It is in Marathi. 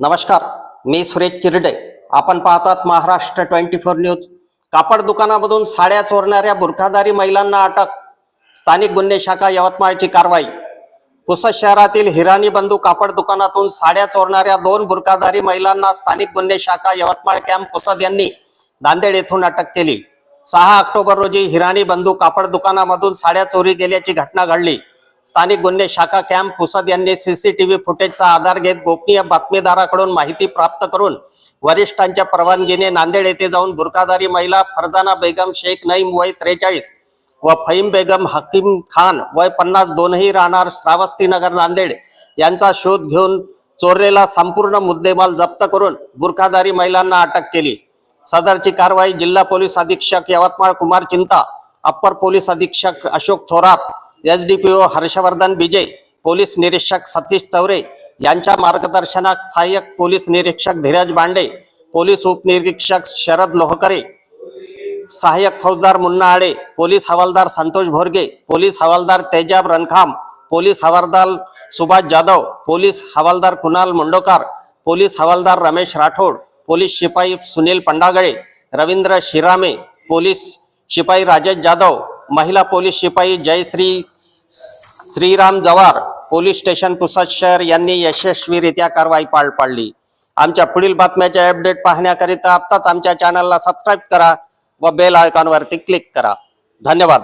नमस्कार मी सुरेश चिरडे. आपण पाहतात महाराष्ट्र ट्वेंटी फोर न्यूज. कापड दुकानामधून साड्या चोरणाऱ्या बुरखाधारी महिलांना अटक. स्थानिक गुन्हे शाखा यवतमाळची कारवाई. पुसद शहरातील हिराणी बंधू कापड दुकानातून साड्या चोरणाऱ्या दोन बुरखाधारी महिलांना स्थानिक गुन्हे शाखा यवतमाळ कॅम्प पुसद यांनी नांदेड येथून अटक केली. सहा ऑक्टोबर रोजी हिराणी बंधू कापड दुकानामधून साड्या चोरी गेल्याची घटना घडली. स्थानिक गुन्हे शाखा कॅम्प पुसद यांनी सीसीटीव्ही फुटेजचा आधार घेत गोपनीय बातमीदाराकडून माहिती प्राप्त करून वरिष्ठांच्या परवानगीने नांदेड येथे जाऊन बुरखाधारी महिला फरजाना बेगम शेख नईम वय त्रेचाळीस व फहीम बेगम हकीम खान वय पन्नास दोनही राहणार श्रावस्ती नगर नांदेड. यांचा शोध घेऊन चोरलेला संपूर्ण मुद्देमाल जप्त करून बुरखाधारी महिलांना अटक केली. सदरची कारवाई जिल्हा पोलीस अधीक्षक यवतमाळ कुमार चिंता अप्पर पोलीस अधीक्षक Ashok Thorat S D P O Harshvardhan Vijay police निरीक्षक सतीश चौरे यांच्या मार्गदर्शनात सहाय्यक पोलीस निरीक्षक धीरज बांडे पोलीस उपनिरीक्षक शरद लोहकरे सहाय्यक फौजदार मुन्ना आडे पोलीस हवालदार संतोष भोरगे पोलीस हवालदार तेजाब रणखाम पोलीस हवालदार सुभाष जाधव पोलीस हवालदार कुणाल मुंडोकार पोलीस हवालदार रमेश राठोड पोलीस शिपाई सुनील पंडागळे रवींद्र शिरामे पोलीस शिपाई राजेश जाधव महिला पोलीस शिपाई जयश्री श्रीराम जवार पोलीस स्टेशन पुसद शहर यांनी यशस्वीरित्या कारवाई पार पाडली. आमच्या पुढील बातम्याचे अपडेट पाहण्याकरिता आत्ताच आमच्या चॅनलला सबस्क्राईब करा व बेल आयकॉनवरती क्लिक करा. धन्यवाद.